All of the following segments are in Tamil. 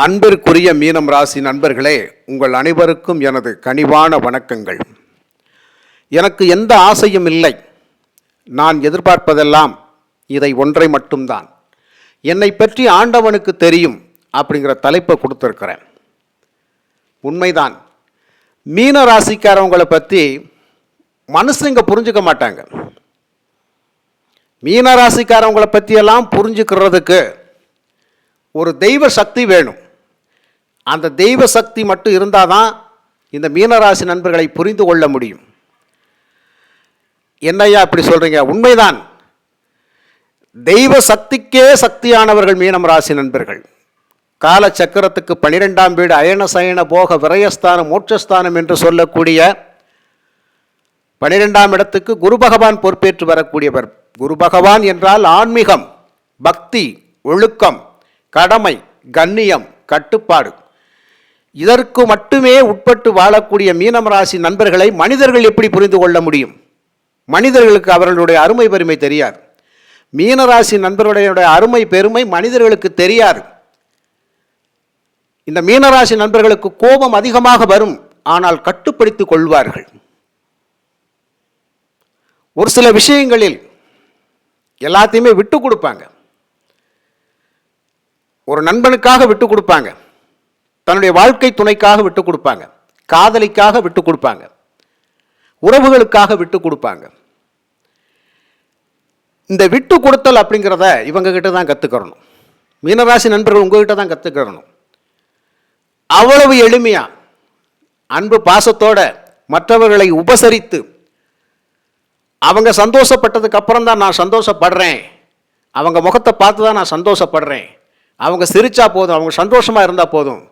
அன்பிற்குரிய மீனம் ராசி நண்பர்களே உங்கள் அனைவருக்கும் எனது கனிவான வணக்கங்கள். எனக்கு எந்த ஆசையும் இல்லை. நான் எதிர்பார்ப்பதெல்லாம் இதை ஒன்றை மட்டும்தான். என்னை பற்றி ஆண்டவனுக்கு தெரியும் அப்படிங்கிற தலைப்பை கொடுத்துருக்கிறேன். உண்மைதான். மீன ராசிக்காரவங்களை பற்றி மனுஷங்க புரிஞ்சுக்க மாட்டாங்க. மீன ராசிக்காரவங்களை பற்றியெல்லாம் புரிஞ்சுக்கிறதுக்கு ஒரு தெய்வ சக்தி வேணும். அந்த தெய்வ சக்தி மட்டும் இருந்தால் தான் இந்த மீனராசி நண்பர்களை புரிந்து கொள்ள முடியும். என்னய்யா இப்படி சொல்கிறீங்க உண்மைதான். தெய்வ சக்திக்கே சக்தியானவர்கள் மீனம் ராசி நண்பர்கள். கால சக்கரத்துக்கு பனிரெண்டாம் வீடு அயன சயன போக விரயஸ்தானம் மோட்சஸ்தானம் என்று சொல்லக்கூடிய பனிரெண்டாம் இடத்துக்கு குரு பகவான் பொறுப்பேற்று வரக்கூடியவர். குரு பகவான் என்றால் ஆன்மீகம் பக்தி ஒழுக்கம் கடமை கண்ணியம் கட்டுப்பாடு. இதற்கு மட்டுமே உட்பட்டு வாழக்கூடிய மீனம் ராசி நண்பர்களை மனிதர்கள் எப்படி புரிந்து கொள்ள முடியும்? மனிதர்களுக்கு அவர்களுடைய அருமை பெருமை தெரியாது. மீனராசி நண்பர்களுடைய அருமை பெருமை மனிதர்களுக்கு தெரியாது. இந்த மீனராசி நண்பர்களுக்கு கோபம் அதிகமாக வரும். ஆனால் கட்டுப்படுத்திக் கொள்வார்கள். ஒரு சில விஷயங்களில் எல்லாத்தையுமே விட்டு கொடுப்பாங்க. ஒரு நண்பனுக்காக விட்டு கொடுப்பாங்க. தன்னுடைய வாழ்க்கை துணைக்காக விட்டு கொடுப்பாங்க. காதலிக்காக விட்டு கொடுப்பாங்க. உறவுகளுக்காக விட்டு கொடுப்பாங்க. இந்த விட்டு கொடுத்தல் அப்படிங்கிறத இவங்க கிட்ட தான் கற்றுக்கிறணும் மீனராசி நண்பர்கள் உங்ககிட்ட தான் கற்றுக்கிறணும் அவ்வளவு எளிமையா அன்பு பாசத்தோட மற்றவர்களை உபசரித்து அவங்க சந்தோஷப்பட்டதுக்கு அப்புறம் தான் நான் சந்தோஷப்படுறேன். அவங்க முகத்தை பார்த்து தான் நான் சந்தோஷப்படுறேன். அவங்க சிரித்தா போதும். அவங்க சந்தோஷமாக இருந்தால் போதும்.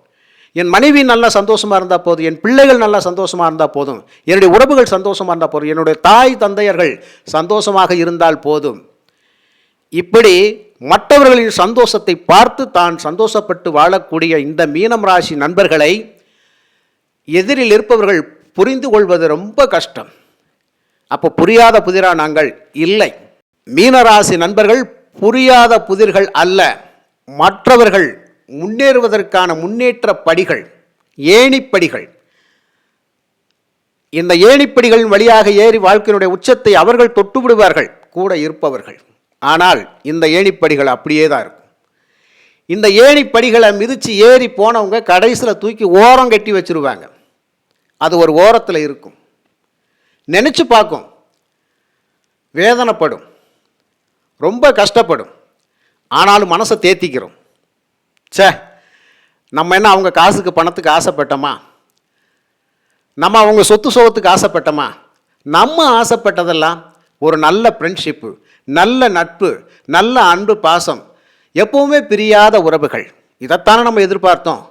என் மனைவி நல்லா சந்தோஷமாக இருந்தால் போதும் என் பிள்ளைகள் நல்லா சந்தோஷமாக இருந்தால் போதும் என்னுடைய உறவுகள் சந்தோஷமாக இருந்தால் போதும் என்னுடைய தாய் தந்தையர்கள் சந்தோஷமாக இருந்தால் போதும். இப்படி மற்றவர்களின் சந்தோஷத்தை பார்த்து தான் சந்தோஷப்பட்டு வாழக்கூடிய இந்த மீனம் ராசி நண்பர்களை எதிரில் இருப்பவர்கள் புரிந்து கொள்வது ரொம்ப கஷ்டம். அப்போ புரியாத புதிரா நாங்கள் இல்லை. மீனராசி நண்பர்கள் புரியாத புதிர்கள் அல்ல. மற்றவர்கள் முன்னேறுவதற்கான முன்னேற்ற படிகள் ஏணிப்படிகள். இந்த ஏணிப்படிகளின் வழியாக ஏறி வாழ்க்கையினுடைய உச்சத்தை அவர்கள் தொட்டு விடுவார்கள் கூட இருப்பவர்கள். ஆனால் இந்த ஏணிப்படிகள் அப்படியே தான் இருக்கும். இந்த ஏணிப்படிகளை மிதித்து ஏறி போனவங்க கடைசியில் தூக்கி ஓரம் கட்டி வச்சிருவாங்க. அது ஒரு ஓரத்தில் இருக்கும். நினச்சி பார்க்கும். வேதனைப்படும். ரொம்ப கஷ்டப்படும். ஆனாலும் மனசை தேத்திக்கிறோம். சே நம்ம என்ன அவங்க காசுக்கு பணத்துக்கு ஆசைப்பட்டோமா? நம்ம அவங்க சொத்து சோகத்துக்கு ஆசைப்பட்டோமா? நம்ம ஆசைப்பட்டதெல்லாம் ஒரு நல்ல ஃப்ரெண்ட்ஷிப்பு நல்ல நட்பு நல்ல அன்பு பாசம் எப்போவுமே பிரியாத உறவுகள். இதைத்தானே நம்ம எதிர்பார்த்தோம்.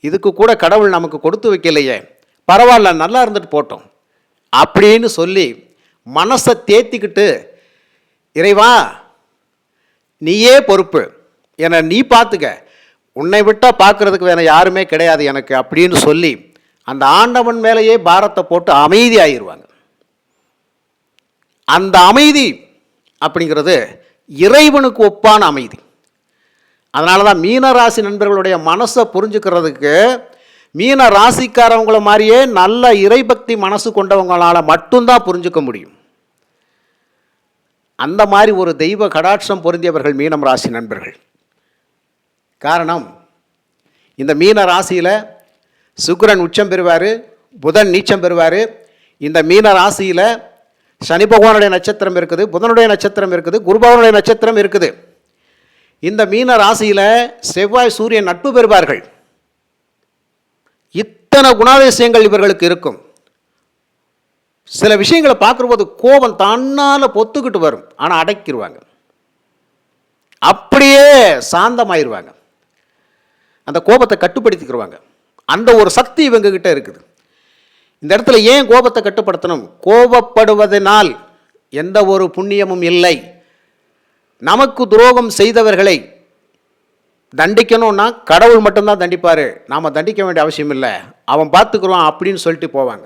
இதுக்கு கூட கடவுள் நமக்கு கொடுத்து வைக்கலையே. பரவாயில்ல நல்லா இருந்துட்டு போட்டோம். அப்படின்னு சொல்லி மனசை தேத்திக்கிட்டு இறைவா நீயே பொறுப்பு. என்னை நீ பார்த்துக்க உன்னை விட்டால் பார்க்கறதுக்கு வேற யாருமே கிடையாது எனக்கு அப்படின்னு சொல்லி அந்த ஆண்டவன் மேலேயே பாரத்தை போட்டு அமைதி ஆயிடுவாங்க அந்த அமைதி அப்படிங்கிறது இறைவனுக்கு ஒப்பான அமைதி. அதனால தான் மீன ராசி நண்பர்களுடைய மனசை புரிஞ்சுக்கிறதுக்கு மீன ராசிக்காரவங்கள மாதிரியே நல்ல இறைபக்தி மனசு கொண்டவங்களால மட்டும்தான் புரிஞ்சுக்க முடியும். அந்த மாதிரி ஒரு தெய்வ கடாட்சம் பொருந்தியவர்கள் மீனம் ராசி நண்பர்கள். காரணம் இந்த மீன ராசியில் சுக்கிரன் உச்சம் பெறுவார் புதன் நீச்சம் பெறுவார். இந்த மீன ராசியில் சனி பகவானுடைய நட்சத்திரம் இருக்குது புதனுடைய நட்சத்திரம் இருக்குது குருபவனுடைய நட்சத்திரம் இருக்குது. இந்த மீன ராசியில் செவ்வாய் சூரியன் நட்பு பெறுவார்கள். இத்தனை குணாதிசயங்கள் இவர்களுக்கு இருக்கும். சில விஷயங்களை பார்க்கும்போது கோபம் தன்னால் பொத்துக்கிட்டு வரும். ஆனால் அடக்கிடுவாங்க அப்படியே சாந்தமாயிருவாங்க. அந்த கோபத்தை கட்டுப்படுத்திக்கிடுவாங்க அந்த ஒரு சக்தி இவங்ககிட்ட இருக்குது. இந்த இடத்துல ஏன் கோபத்தை கட்டுப்படுத்தணும்? கோபப்படுவதனால் எந்த ஒரு புண்ணியமும் இல்லை. நமக்கு துரோகம் செய்தவர்களை தண்டிக்கணும்னா கடவுள் மட்டும்தான் தண்டிப்பார். நாம் தண்டிக்க வேண்டிய அவசியம் இல்லை. அவன் பார்த்துக்குருவான் அப்படின்னு சொல்லிட்டு போவாங்க.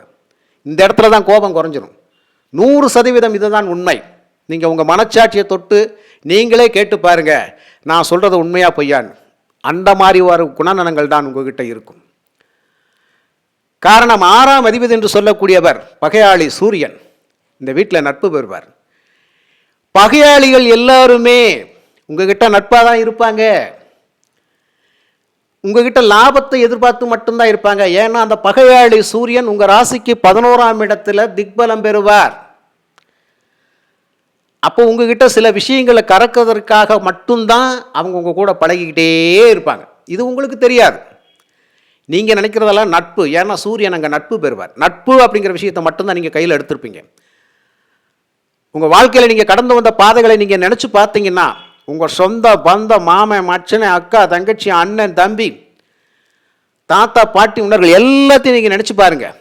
இந்த இடத்துல தான் கோபம் குறைஞ்சிரும். நூறு சதவீதம் இதுதான் உண்மை. நீங்கள் உங்கள் மனச்சாட்சியை தொட்டு நீங்களே கேட்டு பாருங்கள் நான் சொல்கிறது உண்மையாக பொய்யான்னு. அந்த மாதிரி ஒரு குணநலங்கள் தான் உங்ககிட்ட இருக்கும். காரணம் ஆறாம் அதிபதி என்று சொல்லக்கூடியவர் பகையாளி சூரியன். இந்த வீட்டில் நட்பு பெறுவார். பகையாளிகள் எல்லாருமே உங்ககிட்ட நட்பாக தான் இருப்பாங்க. உங்ககிட்ட லாபத்தை எதிர்பார்த்து மட்டும்தான் இருப்பாங்க. ஏன்னா அந்த பகையாளி சூரியன் உங்கள் ராசிக்கு பதினோராம் இடத்துல திக்பலம் பெறுவார். அப்போ உங்ககிட்ட சில விஷயங்களை கறக்கிறதுக்காக மட்டும்தான் அவங்க உங்கள் கூட பழகிக்கிட்டே இருப்பாங்க. இது உங்களுக்கு தெரியாது. நீங்கள் நினைக்கிறதெல்லாம் நட்பு. ஏன்னா சூரியன் அங்கே நட்பு பெறுவார். நட்பு அப்படிங்கிற விஷயத்தை மட்டும்தான் நீங்கள் கையில் எடுத்திருப்பீங்க. உங்கள் வாழ்க்கையில் நீங்கள் கடந்து வந்த பாதைகளை நீங்கள் நினச்சி பார்த்தீங்கன்னா உங்கள் சொந்த பந்த மாமன் மச்சனை அக்கா தங்கச்சி அண்ணன் தம்பி தாத்தா பாட்டி உணர்கள் எல்லாத்தையும் நீங்கள் நினச்சி பாருங்கள்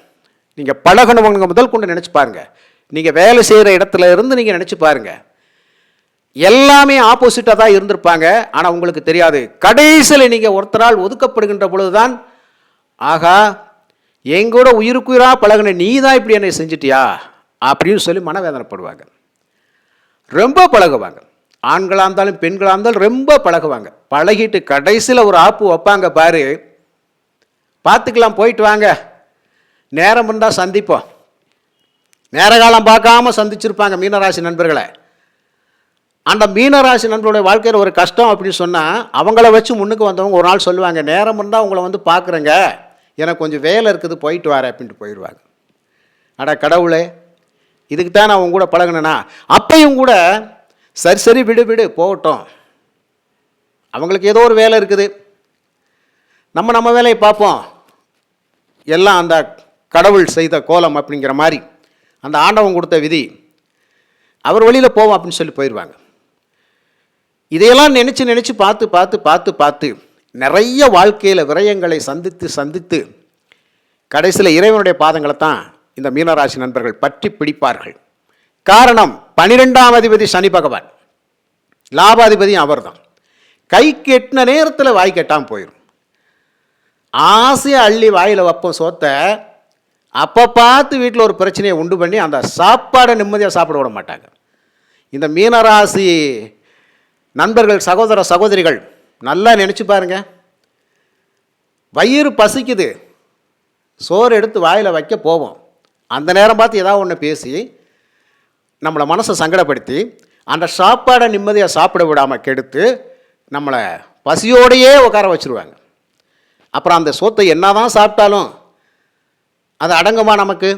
நீங்கள் பழகணவங்க முதல் கொண்டு நினச்சி பாருங்கள் நீங்கள் வேலை செய்கிற இடத்துல இருந்து நீங்கள் நினச்சி பாருங்கள் எல்லாமே ஆப்போசிட்டாக தான் இருந்திருப்பாங்க. ஆனால் உங்களுக்கு தெரியாது. கடைசியில் நீங்கள் ஒருத்தரால் ஒதுக்கப்படுகின்ற பொழுது தான் ஆகா எங்கூட உயிருக்குயிராக பழகின நீ தான் இப்படி என்னை செஞ்சிட்டியா? அப்படின்னு சொல்லி மனவேதனைப்படுவாங்க. ரொம்ப பழகுவாங்க. ஆண்களாக இருந்தாலும் பெண்களாக இருந்தாலும் ரொம்ப பழகுவாங்க. பழகிட்டு கடைசியில் ஒரு ஆப்பு வைப்பாங்க பாரு. பார்த்துக்கலாம் போயிட்டு வாங்க. நேரம் இருந்தால் சந்திப்போம். நேர காலம் பார்க்காம சந்திச்சிருப்பாங்க மீனராசி நண்பர்களை. அந்த மீனராசி நண்பர்களுடைய வாழ்க்கையில் ஒரு கஷ்டம் அப்படின்னு சொன்னால் அவங்கள வச்சு முன்னுக்கு வந்தவங்க ஒரு நாள் சொல்லுவாங்க நேரம் இருந்தால் உங்களை வந்து பார்க்குறேங்க. எனக்கு கொஞ்சம் வேலை இருக்குது போயிட்டு வரேன் அப்படின்ட்டு போயிடுவாங்க. அட கடவுளே இதுக்கு தான் நான் அவங்க கூட பழகினேனா? அப்பையும் கூட சரி சரி விடு விடு போகட்டும். அவங்களுக்கு ஏதோ ஒரு வேலை இருக்குது. நம்ம நம்ம வேலையை பார்ப்போம். எல்லாம் அந்த கடவுள் செய்த கோலம் அப்படிங்கிற மாதிரி. அந்த ஆண்டவன் கொடுத்த விதி அவர் வழியில் போவோம் அப்படின்னு சொல்லி போயிடுவாங்க இதையெல்லாம் நினச்சி நினச்சி பார்த்து பார்த்து பார்த்து பார்த்து நிறைய வாழ்க்கையில் விரயங்களை சந்தித்து சந்தித்து கடைசியில் இறைவனுடைய பாதங்களை தான் இந்த மீனராசி நண்பர்கள் பற்றி பிடிப்பார்கள். காரணம் பனிரெண்டாம் அதிபதி சனி பகவான். லாபாதிபதியும் அவர்தான். கை கெட்டின நேரத்தில் வாய் கெட்டாமல் போயிடும் ஆசையை அள்ளி வாயில் வைப்போம் சோத்தை அப்போ பார்த்து வீட்டில் ஒரு பிரச்சனையை உண்டு பண்ணி அந்த சாப்பாடை நிம்மதியாக சாப்பிட விட மாட்டாங்க. இந்த மீனராசி நண்பர்கள் சகோதர சகோதரிகள் நல்லா நினச்சி பாருங்க. வயிறு பசிக்குது. சோறு எடுத்து வாயில் வைக்க போவோம். அந்த நேரம் பார்த்து ஏதாவது ஒன்று பேசி நம்மளை மனசை சங்கடப்படுத்தி அந்த சாப்பாடை நிம்மதியாக சாப்பிட விடாமல் கெடுத்து நம்மளை பசியோடையே உட்கார வச்சுருவாங்க. அப்புறம் அந்த சோத்தை என்ன தான் சாப்பிட்டாலும் அது அடங்குமா நமக்கு?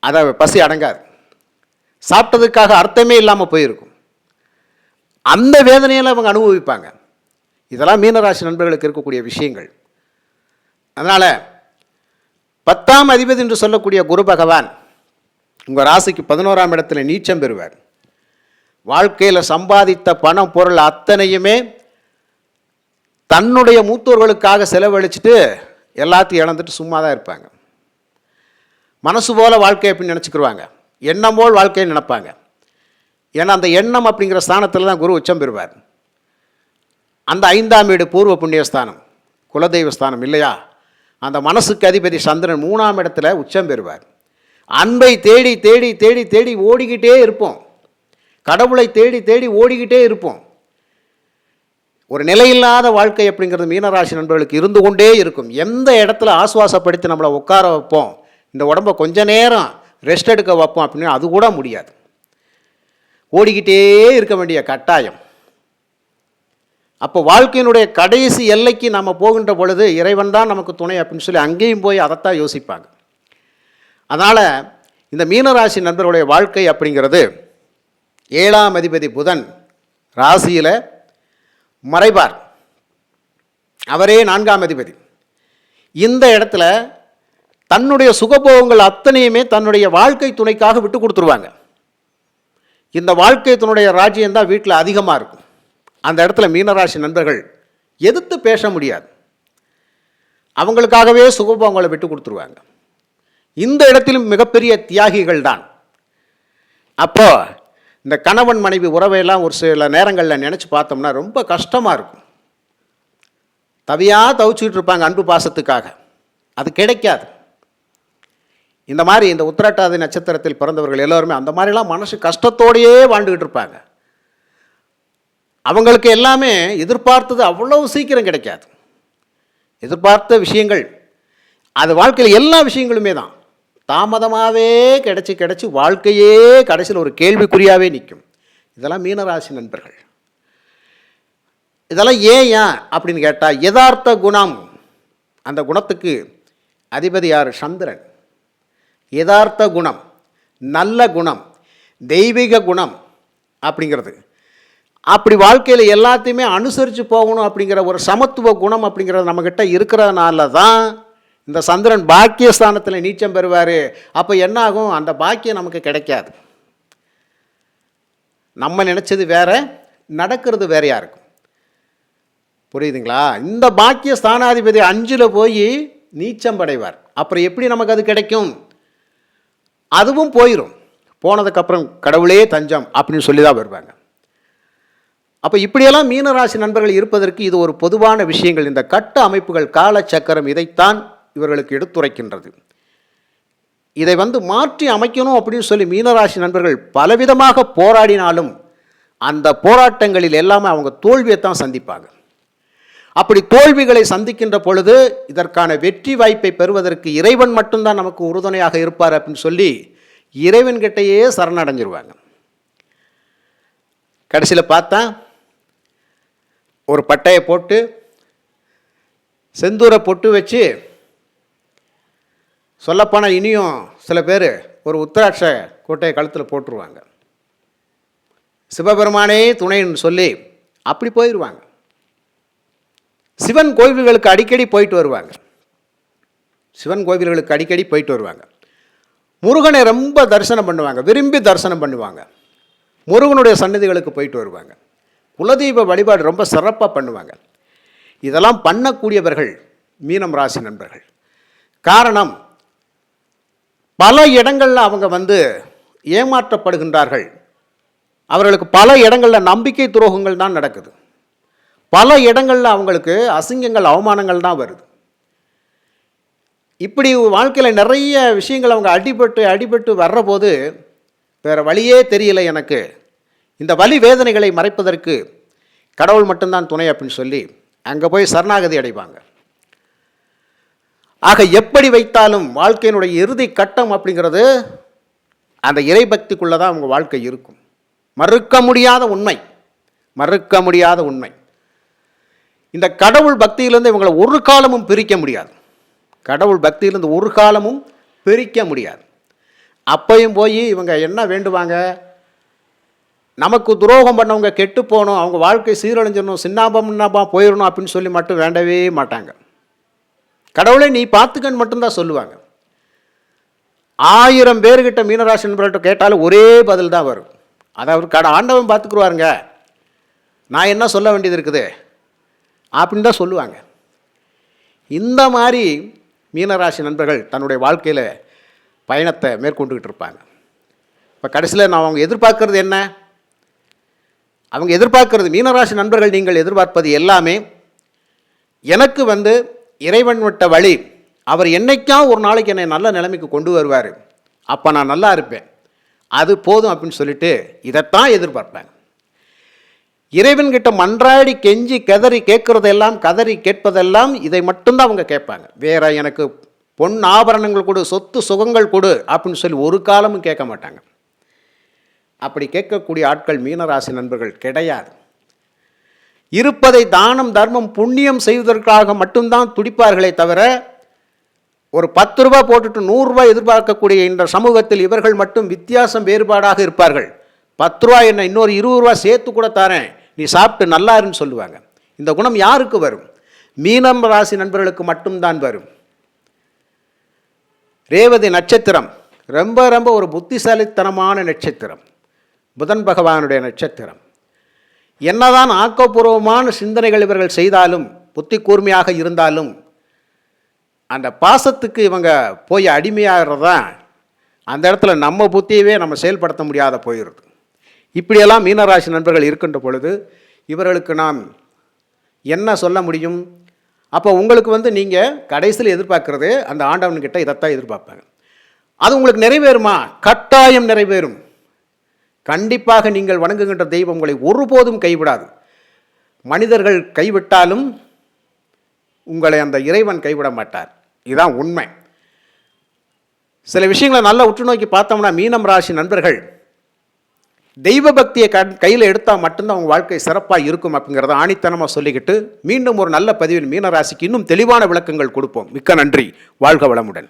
அதை பசி அடங்காது. சாப்பிட்டதுக்காக அர்த்தமே இல்லாமல் போயிருக்கும். அந்த வேதனையில் அவங்க அனுபவிப்பாங்க. இதெல்லாம் மீனராசி நண்பர்களுக்கு இருக்கக்கூடிய விஷயங்கள். அதனால் பத்தாம் அதிபதி என்று சொல்லக்கூடிய குரு பகவான் உங்கள் ராசிக்கு பதினோராம் இடத்துல நீச்சம் பெறுவார். வாழ்க்கையில் சம்பாதித்த பணம் பொருள் அத்தனையுமே தன்னுடைய மூத்தோர்களுக்காக செலவழிச்சிட்டு எல்லாத்தையும் இழந்துட்டு சும்மா தான் இருப்பாங்க. மனசு போல் வாழ்க்கை அப்படின்னு நினச்சிக்கிருவாங்க. எண்ணம் போல் வாழ்க்கையை நினைப்பாங்க. ஏன்னா அந்த எண்ணம் அப்படிங்கிற ஸ்தானத்தில் தான் குரு உச்சம் பெறுவார். அந்த ஐந்தாம் வீடு பூர்வ புண்ணியஸ்தானம் குலதெய்வ ஸ்தானம் இல்லையா? அந்த மனசுக்கு அதிபதி சந்திரன் மூணாம் இடத்துல உச்சம் பெறுவார். அன்பை தேடி தேடி தேடி தேடி ஓடிக்கிட்டே இருப்போம். கடவுளை தேடி தேடி ஓடிக்கிட்டே இருப்போம். ஒரு நிலையில்லாத வாழ்க்கை அப்படிங்கிறது மீனராசி நண்பர்களுக்கு இருந்து கொண்டே இருக்கும். எந்த இடத்துல ஆசுவாசப்படுத்தி நம்மளை உட்கார வைப்போம்? இந்த உடம்பை கொஞ்ச நேரம் ரெஸ்ட் எடுக்க வைப்போம் அப்படின்னு அது கூட முடியாது. ஓடிக்கிட்டே இருக்க வேண்டிய கட்டாயம். அப்போ வாழ்க்கையினுடைய கடைசி எல்லைக்கு நம்ம போகின்ற பொழுது இறைவன் தான் நமக்கு துணை அப்படின்னு சொல்லி அங்கேயும் போய் அதைத்தான் யோசிப்பாங்க. அதனால் இந்த மீனராசி நண்பர்களுடைய வாழ்க்கை அப்படிங்கிறது ஏழாம் அதிபதி புதன் ராசியில் மறைவார் அவரே நான்காம் அதிபதி. இந்த இடத்துல தன்னுடைய சுகபோகங்கள் அத்தனையுமே தன்னுடைய வாழ்க்கை துணைக்காக விட்டு கொடுத்துருவாங்க. இந்த வாழ்க்கை துணையுடைய ராஜ்யம் தான் வீட்டில் அதிகமாக இருக்கும். அந்த இடத்துல மீனராசி நண்பர்கள் எதிர்த்து பேச முடியாது. அவங்களுக்காகவே சுகபோகங்களை விட்டு கொடுத்துருவாங்க. இந்த இடத்திலும் மிகப்பெரிய தியாகிகள் தான். அப்போது இந்த கணவன் மனைவி உறவையெல்லாம் ஒரு சில நேரங்களில் நினச்சி பார்த்தோம்னா ரொம்ப கஷ்டமாக இருக்கும். தவியாக தவிச்சுக்கிட்டு இருப்பாங்க அன்பு பாசத்துக்காக. அது கிடைக்காது. இந்த மாதிரி இந்த உத்திரட்டாதி நட்சத்திரத்தில் பிறந்தவர்கள் எல்லோருமே அந்த மாதிரிலாம் மனசு கஷ்டத்தோடையே வாழ்ந்துக்கிட்டு இருப்பாங்க. அவங்களுக்கு எல்லாமே எதிர்பார்த்தது அவ்வளவு சீக்கிரம் கிடைக்காது. எதிர்பார்த்த விஷயங்கள் அது வாழ்க்கையில் எல்லா விஷயங்களுமே தான். தாமதமாகவே கிடச்சி கிடச்சி வாழ்க்கையே கடைசியில் ஒரு கேள்விக்குறியாகவே நிற்கும் இதெல்லாம் மீனராசி நண்பர்கள். இதெல்லாம் ஏன் ஏன் அப்படின்னு கேட்டால் யதார்த்த குணம் அந்த குணத்துக்கு அதிபதி யார்? சந்திரன். யதார்த்த குணம் நல்ல குணம் தெய்வீக குணம் அப்படிங்கிறது. அப்படி வாழ்க்கையில் எல்லாத்தையுமே அனுசரித்து போகணும் அப்படிங்கிற ஒரு சமத்துவ குணம் அப்படிங்கிறது நம்மக்கிட்ட இருக்கிறதுனால தான் இந்த சந்திரன் பாக்கியஸ்தானத்தில் நீச்சம் பெறுவார். அப்போ என்னாகும்? அந்த பாக்கியம் நமக்கு கிடைக்காது. நம்ம நினச்சது வேற நடக்கிறது வேறையாக இருக்கும். புரியுதுங்களா? இந்த பாக்கிய ஸ்தானாதிபதி அஞ்சில் போய் நீச்சம் படைவார். அப்புறம் எப்படி நமக்கு அது கிடைக்கும்? அதுவும் போயிடும் போனதுக்கப்புறம் கடவுளே தஞ்சம் அப்படின்னு சொல்லி தான் வருவாங்க. அப்போ இப்படியெல்லாம் மீனராசி நண்பர்கள் இருப்பதற்கு இது ஒரு பொதுவான விஷயங்கள். இந்த கட்ட அமைப்புகள் காலச்சக்கரம் இதைத்தான் இவர்களுக்கு எடுத்துரைக்கின்றது. இதை வந்து மாற்றி அமைக்கணும் அப்படின்னு சொல்லி மீனராசி நண்பர்கள் பலவிதமாக போராடினாலும் அந்த போராட்டங்களில் எல்லாமே அவங்க தோல்வியை தான் சந்திப்பாங்க. அப்படி தோல்விகளை சந்திக்கின்ற பொழுது இதற்கான வெற்றி வாய்ப்பை பெறுவதற்கு இறைவன் மட்டும்தான் நமக்கு உறுதுணையாக இருப்பார் அப்படின்னு சொல்லி இறைவன்கிட்டையே சரணடைஞ்சிருவாங்க. கடைசியில் பார்த்தா ஒரு பட்டையை போட்டு செந்தூரை பொட்டு வச்சு சொல்லப்போனால் இனியும் சில பேர் ஒரு உத்தராட்ச கோட்டையை கழுத்தில் போட்டுருவாங்க. சிவபெருமானே துணைன்னு சொல்லி அப்படி போயிடுவாங்க சிவன் கோவில்களுக்கு அடிக்கடி போயிட்டு வருவாங்க. சிவன் கோவில்களுக்கு அடிக்கடி போயிட்டு வருவாங்க. முருகனை ரொம்ப தரிசனம் பண்ணுவாங்க விரும்பி தரிசனம் பண்ணுவாங்க. முருகனுடைய சன்னதிகளுக்கு போயிட்டு வருவாங்க. குலதெய்வ வழிபாடு ரொம்ப சிறப்பாக பண்ணுவாங்க. இதெல்லாம் பண்ணக்கூடியவர்கள் மீனம் ராசி நண்பர்கள். காரணம் பல இடங்களில் அவங்க வந்து ஏமாற்றப்படுகின்றார்கள். அவர்களுக்கு பல இடங்களில் நம்பிக்கை துரோகங்கள் தான் நடக்குது. பல இடங்களில் அவங்களுக்கு அசிங்கங்கள் அவமானங்கள் தான் வருது. இப்படி வாழ்க்கையில் நிறைய விஷயங்கள் அவங்க அடிபட்டு அடிபட்டு வர்றபோது வேறு வழியே தெரியல எனக்கு. இந்த வலி வேதனைகளை மறைப்பதற்கு கடவுள் மட்டும்தான் துணை அப்படின்னு சொல்லி அங்கே போய் சரணாகதி அடைவாங்க. ஆக எப்படி வைத்தாலும் வாழ்க்கையினுடைய இறுதி கட்டம் அப்படிங்கிறது அந்த இறைபக்திக்குள்ளே தான் அவங்க வாழ்க்கை இருக்கும். மறுக்க முடியாத உண்மை. மறுக்க முடியாத உண்மை. இந்த கடவுள் பக்தியிலேருந்து இவங்களை ஒரு காலமும் பிரிக்க முடியாது. கடவுள் பக்தியிலேருந்து ஒரு காலமும் பிரிக்க முடியாது. அப்பையும் போய் இவங்க என்ன வேண்டுவாங்க? நமக்கு துரோகம் பண்ணவங்க கெட்டு போகணும் அவங்க வாழ்க்கை சீரழிஞ்சிடணும் சின்னாபம் சின்னாபம் போயிடணும் அப்படின்னு சொல்லி மட்டும் வேண்டவே மாட்டாங்க. கடவுளை நீ பார்த்துக்கன்னு மட்டும்தான் சொல்லுவாங்க. ஆயிரம் பேர்கிட்ட மீனராசி நண்பர்கள்ட்ட கேட்டாலும் ஒரே பதில் தான் வரும் அதாவது கட ஆண்டவன் பார்த்துக்குருவாருங்க. நான் என்ன சொல்ல வேண்டியது இருக்குது? அப்படின்னு தான் சொல்லுவாங்க. இந்த மாதிரி மீனராசி நண்பர்கள் தன்னுடைய வாழ்க்கையில் பயணத்தை மேற்கொண்டுக்கிட்டு இருப்பாங்க. இப்போ கடைசியில் நான் அவங்க எதிர்பார்க்கறது என்ன? அவங்க எதிர்பார்க்கறது மீனராசி நண்பர்கள் நீங்கள் எதிர்பார்ப்பது எல்லாமே எனக்கு வந்து இறைவன் விட்ட வழி அவர் என்னைக்கா ஒரு நாளைக்கு என்னை நல்ல நிலைமைக்கு கொண்டு வருவார்? அப்போ நான் நல்லா இருப்பேன். அது போதும் அப்படின்னு சொல்லிட்டு இதைத்தான் எதிர்பார்ப்பேன் இறைவன்கிட்ட மன்றாடி கெஞ்சி கதறி கேட்குறதெல்லாம் கதறி கேட்பதெல்லாம் இதை மட்டும்தான் அவங்க கேட்பாங்க. வேற எனக்கு பொன் ஆபரணங்கள் கொடு சொத்து சுகங்கள் கொடு அப்படின்னு சொல்லி ஒரு காலமும் கேட்க மாட்டாங்க. அப்படி கேட்கக்கூடிய ஆட்கள் மீனராசி நண்பர்கள் கிடையாது. இருப்பதை தானம் தர்மம் புண்ணியம் செய்வதற்காக மட்டும்தான் துடிப்பார்களே தவிர ஒரு பத்து ரூபாய் போட்டுட்டு நூறுரூவா எதிர்பார்க்கக்கூடிய இந்த சமூகத்தில் இவர்கள் மட்டும் வித்தியாசம் வேறுபாடாக இருப்பார்கள். பத்து ரூபா என்ன இன்னொரு இருபது ரூபா சேர்த்து கூட தரேன். நீ சாப்பிட்டு நல்லா இருன்னு சொல்லுவாங்க. இந்த குணம் யாருக்கு வரும்? மீனம் ராசி நண்பர்களுக்கு மட்டும்தான் வரும். ரேவதி நட்சத்திரம் ரொம்ப ரொம்ப ஒரு புத்திசாலித்தனமான நட்சத்திரம். புதன் பகவானுடைய நட்சத்திரம். என்னதான் ஆக்கப்பூர்வமான சிந்தனைகள் இவர்கள் செய்தாலும் புத்தி கூர்மையாக இருந்தாலும் அந்த பாசத்துக்கு இவங்க போய் அடிமையாகிறது தான் அந்த இடத்துல நம்ம புத்தியவே நம்ம செயல்படுத்த முடியாத போயிடுது இப்படியெல்லாம் மீனராசி நண்பர்கள் இருக்கின்ற பொழுது இவர்களுக்கு நாம் என்ன சொல்ல முடியும்? அப்போ உங்களுக்கு வந்து நீங்கள் கடைசியில் எதிர்பார்க்குறது அந்த ஆண்டவன்கிட்ட இதைத்தான் எதிர்பார்ப்பாங்க. அது உங்களுக்கு நிறைவேறுமா? கட்டாயம் நிறைவேறும். கண்டிப்பாக நீங்கள் வணங்குகின்ற தெய்வம் உங்களை ஒருபோதும் கைவிடாது. மனிதர்கள் கைவிட்டாலும் உங்களை அந்த இறைவன் கைவிட மாட்டார். இதுதான் உண்மை. சில விஷயங்களை நல்லா உற்று நோக்கி பார்த்தோம்னா மீனம் ராசி நண்பர்கள் தெய்வ பக்தியை கண் கையில் எடுத்தால் மட்டும்தான் அவங்க வாழ்க்கை சிறப்பாக இருக்கும் அப்படிங்கிறத ஆணித்தனமாக சொல்லிக்கிட்டு மீண்டும் ஒரு நல்ல பதிவில் மீனராசிக்கு இன்னும் தெளிவான விளக்கங்கள் கொடுப்போம். மிக்க நன்றி. வாழ்க வளமுடன்.